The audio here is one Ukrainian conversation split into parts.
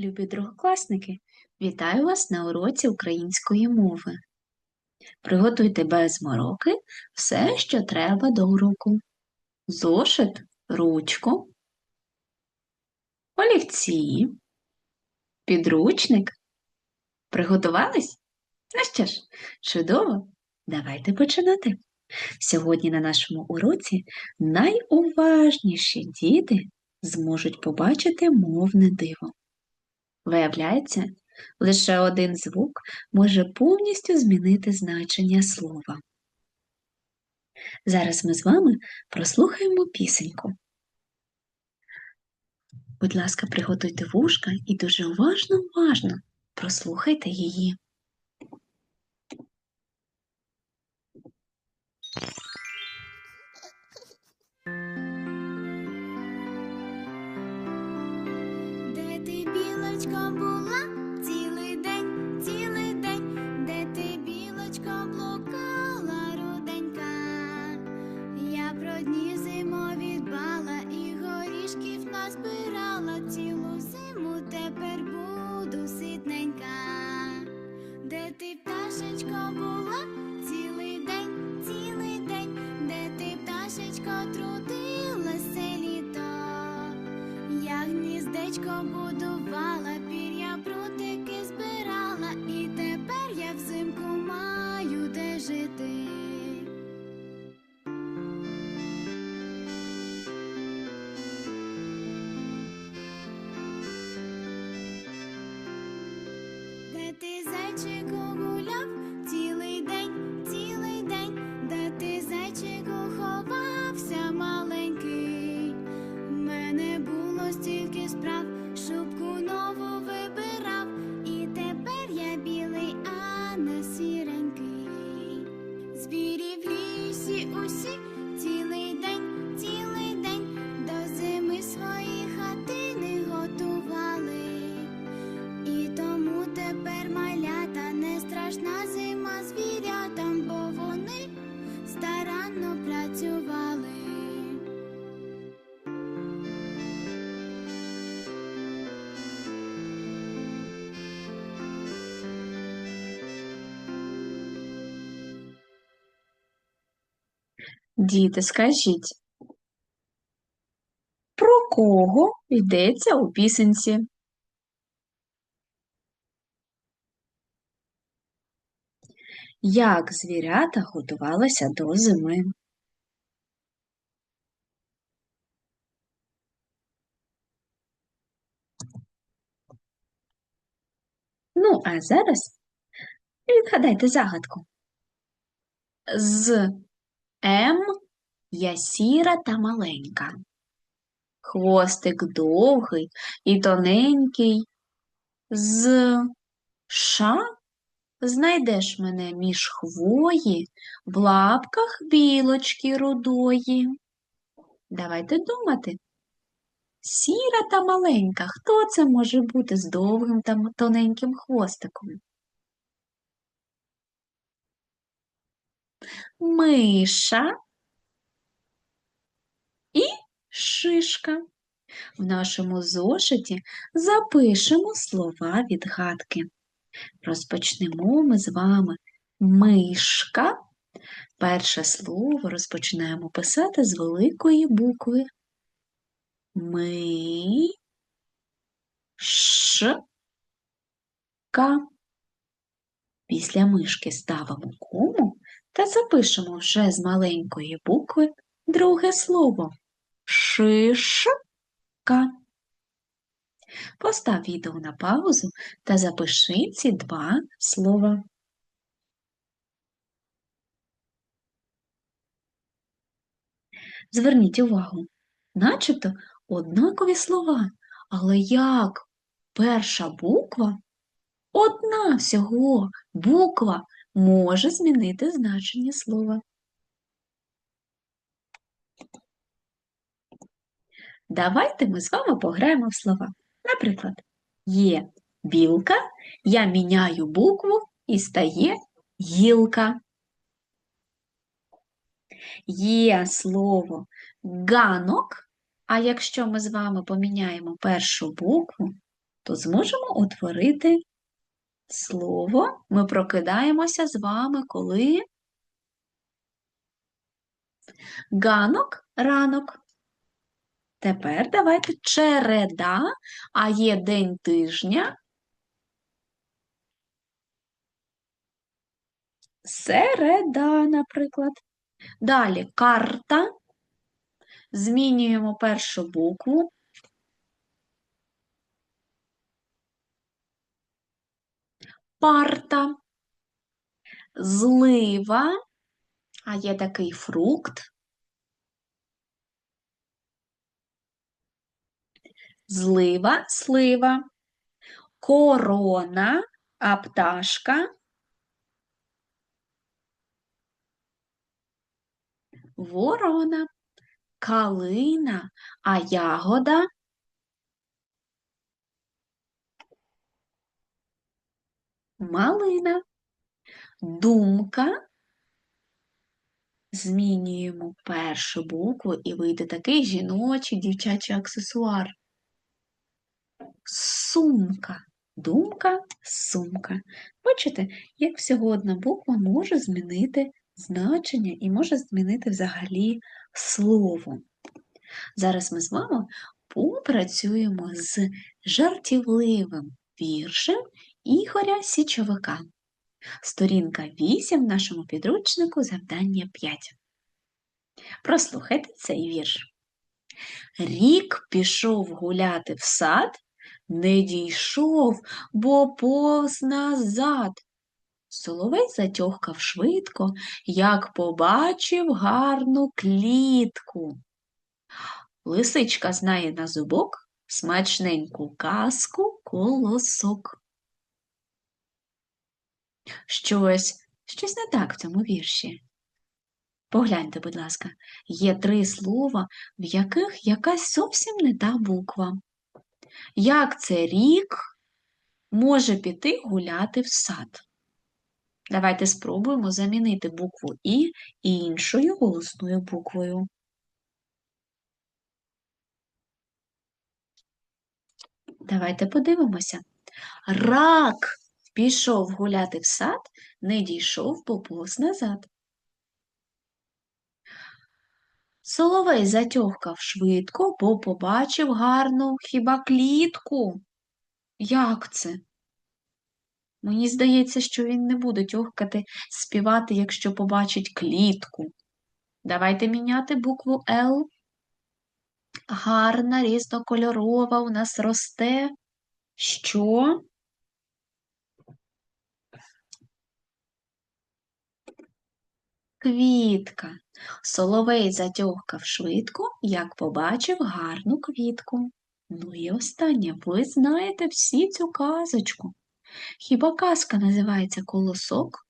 Любі другокласники, вітаю вас на уроці української мови. Приготуйте без мороки все, що треба до уроку. Зошит, ручку, олівці, підручник. Приготувались? Ну що ж, чудово! Давайте починати. Сьогодні на нашому уроці найуважніші діти зможуть побачити мовне диво. Виявляється, лише один звук може повністю змінити значення слова. Зараз ми з вами прослухаємо пісеньку. Будь ласка, приготуйте вушка і дуже уважно, уважно прослухайте її. Де ти, білочко, була Я гніздечко будувала, пір'я прутики збирала, і тепер я взимку маю де жити. Діти, скажіть, про кого йдеться у пісенці? Як звірята готувалися до зими? Ну, а зараз відгадайте загадку. З М я сіра та маленька. Хвостик довгий і тоненький. З Ша знайдеш мене між хвої в лапках білочки рудої. Давайте думати. Сіра та маленька. Хто це може бути з довгим та тоненьким хвостиком? Миша і шишка. В нашому зошиті запишемо слова відгадки. Розпочнемо ми з вами мишка. Перше слово розпочинаємо писати з великої букви. Ми ш ка. Після мишки ставимо кому та запишемо вже з маленької букви друге слово шишка. Постав відео на паузу та запиши ці два слова. Зверніть увагу, начебто однакові слова, але як перша буква, одна всього буква може змінити значення слова. Давайте ми з вами пограємо в слова. Наприклад, є білка, я міняю букву і стає гілка. Є слово ганок, а якщо ми з вами поміняємо першу букву, то зможемо утворити слово. Ми прокидаємося з вами, коли ганок, ранок. Тепер давайте череда, а є день тижня. Середа, наприклад. Далі карта. Змінюємо першу букву. Парта. Злива. А є такий фрукт. Злива, слива. Корона, а пташка. Ворона, калина, а ягода. Малина, думка. Змінюємо першу букву і вийде такий жіночий дівчачий аксесуар. Сумка. Думка, сумка. Бачите, як всього одна буква може змінити значення і може змінити взагалі слово. Зараз ми з вами попрацюємо з жартівливим віршем Ігоря Січовика. Сторінка 8 в нашому підручнику завдання 5. Прослухайте цей вірш. Рік пішов гуляти в сад, не дійшов, бо повз назад. Соловей затьохкав швидко, як побачив гарну клітку. Лисичка знає на зубок смачненьку казку колосок. Щось, щось не так в цьому вірші. Погляньте, будь ласка, є три слова, в яких якась зовсім не та буква. Як це рік може піти гуляти в сад? Давайте спробуємо замінити букву І іншою голосною буквою. Давайте подивимося. Рак пішов гуляти в сад, не дійшов, поповз назад. Соловей затьохкав швидко, бо побачив гарну хіба клітку. Як це? Мені здається, що він не буде тьохкати, співати, якщо побачить клітку. Давайте міняти букву Л. Гарна, різнокольорова у нас росте. Що? Квітка. Соловей затьохкав швидко, як побачив гарну квітку. Ну і останнє, ви знаєте всі цю казочку. Хіба казка називається колосок?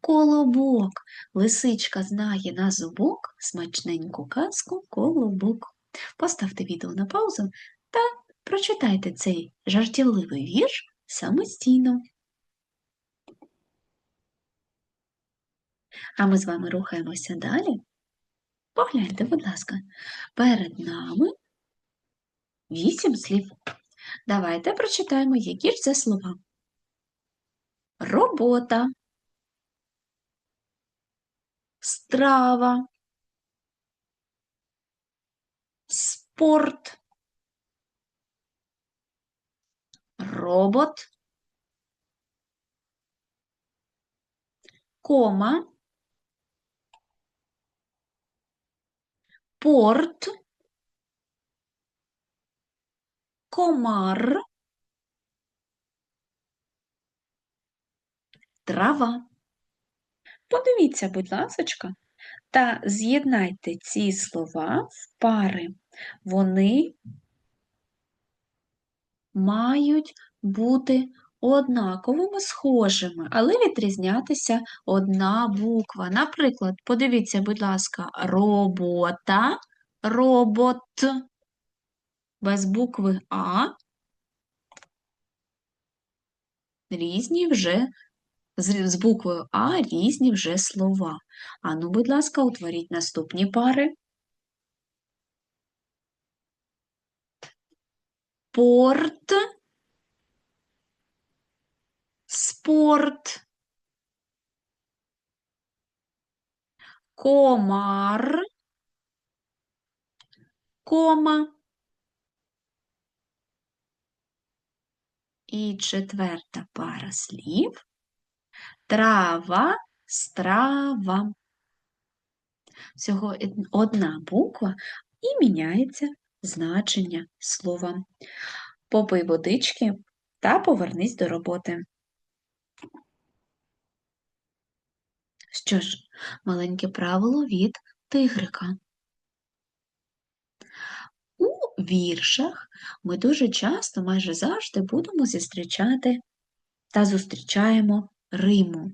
Колобок. Лисичка знає на зубок смачненьку казку колобок. Поставте відео на паузу та прочитайте цей жартівливий вірш самостійно. А ми з вами рухаємося далі. Погляньте, будь ласка, перед нами вісім слів. Давайте прочитаємо, які ж це слова. Робота, страва, спорт, робот, кома, порт, комар, трава. Подивіться, будь ласочка, та з'єднайте ці слова в пари. Вони мають бути однаковими схожими, але відрізнятися одна буква. Наприклад, подивіться, будь ласка, робота, робот без букви А. Різні вже з буквою А різні вже слова. Ану, будь ласка, утворіть наступні пари. Порт спорт, комар, кома. І четверта пара слів трава, страва. Всього одна буква і міняється значення слова. Попий водички та повернись до роботи. Що ж, маленьке правило від тигрика. У віршах ми дуже часто, майже завжди будемо зустрічати та зустрічаємо риму.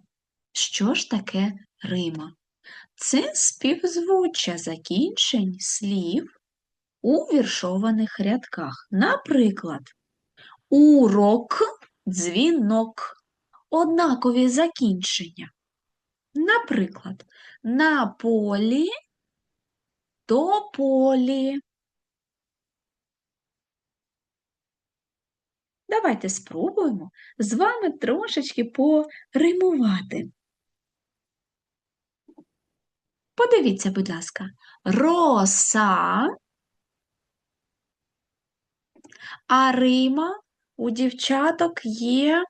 Що ж таке рима? Це співзвуччя закінчень слів у віршованих рядках. Наприклад, урок, дзвінок, однакові закінчення. Наприклад, на полі, до полі. Давайте спробуємо з вами трошечки поримувати. Подивіться, будь ласка, роса, а рима у дівчаток є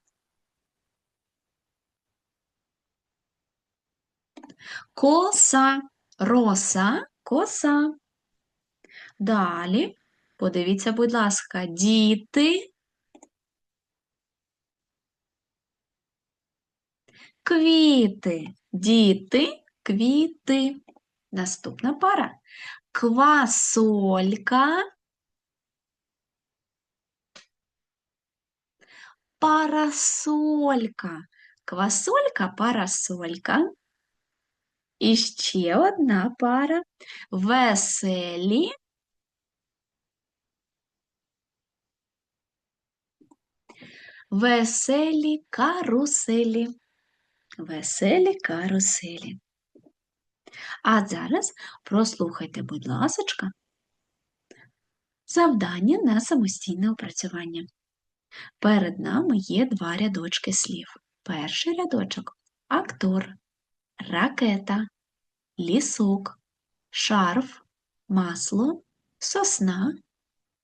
коса, роса, коса. Далі, подивіться, будь ласка, діти, квіти, діти, квіти. Наступна пара. Квасолька, парасолька. Квасолька, парасолька. І ще одна пара. Веселі, веселі каруселі. Веселі каруселі. А зараз прослухайте, будь ласочка, завдання на самостійне опрацювання. Перед нами є два рядочки слів. Перший рядочок актор, ракета, лісок, шарф, масло, сосна,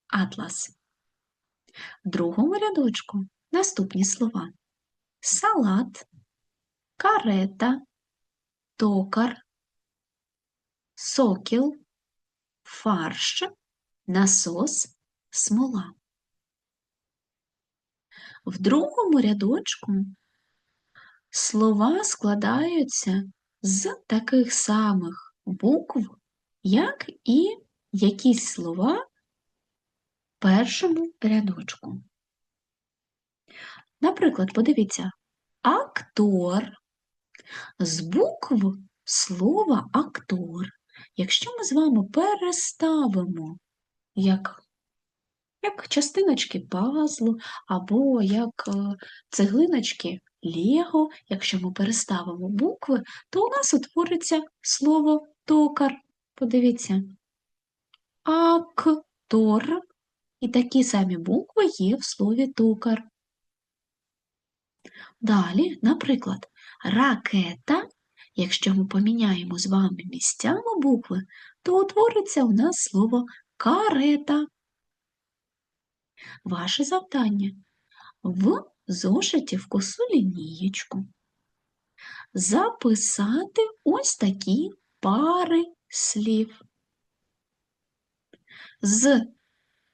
атлас. В другому рядочку наступні слова: салат, карета, токар, сокіл, фарш, насос, смола. В другому рядочку слова складаються з таких самих букв, як і якісь слова першому рядочку. Наприклад, подивіться, актор з букв слова актор. Якщо ми з вами переставимо як, як частиночки пазлу або як е, цеглиночки Лего, якщо ми переставимо букви, то у нас утвориться слово токар. Подивіться. Актор. І такі самі букви є в слові токар. Далі, наприклад, ракета. Якщо ми поміняємо з вами місцями букви, то утвориться у нас слово карета. Ваше завдання в зошиті в косу лінієчку. Записати ось такі пари слів. З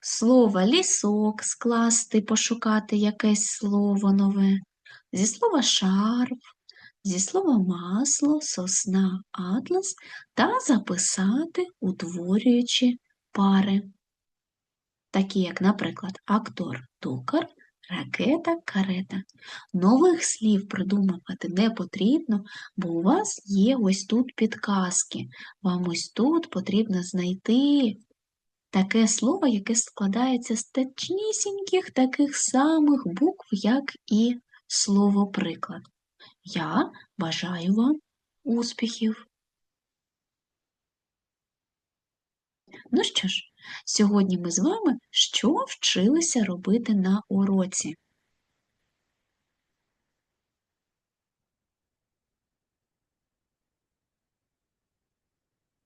слова лісок скласти, пошукати якесь слово нове, зі слова шарф, зі слова масло, сосна, атлас та записати, утворюючи пари, такі як, наприклад, актор, токар, ракета, карета. Нових слів придумувати не потрібно, бо у вас є ось тут підказки. Вам ось тут потрібно знайти таке слово, яке складається з точнісіньких таких самих букв, як і слово приклад. Я бажаю вам успіхів. Ну що ж, Сьогодні ми з вами що вчилися робити на уроці?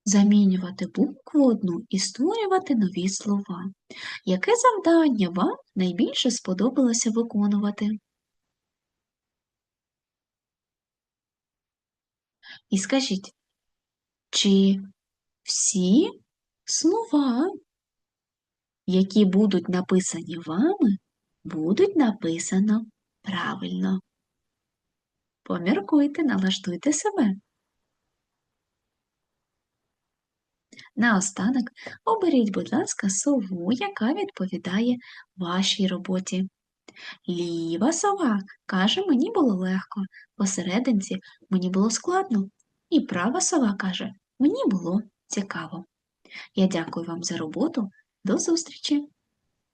Замінювати букву одну і створювати нові слова. Яке завдання вам найбільше сподобалося виконувати? І скажіть, чи всі слова, які будуть написані вами, будуть написано правильно? Поміркуйте, налаштуйте себе. Наостанок оберіть, будь ласка, сову, яка відповідає вашій роботі. Ліва сова каже, мені було легко, посерединці мені було складно. І права сова каже, мені було цікаво. Я дякую вам за роботу. До зустрічі!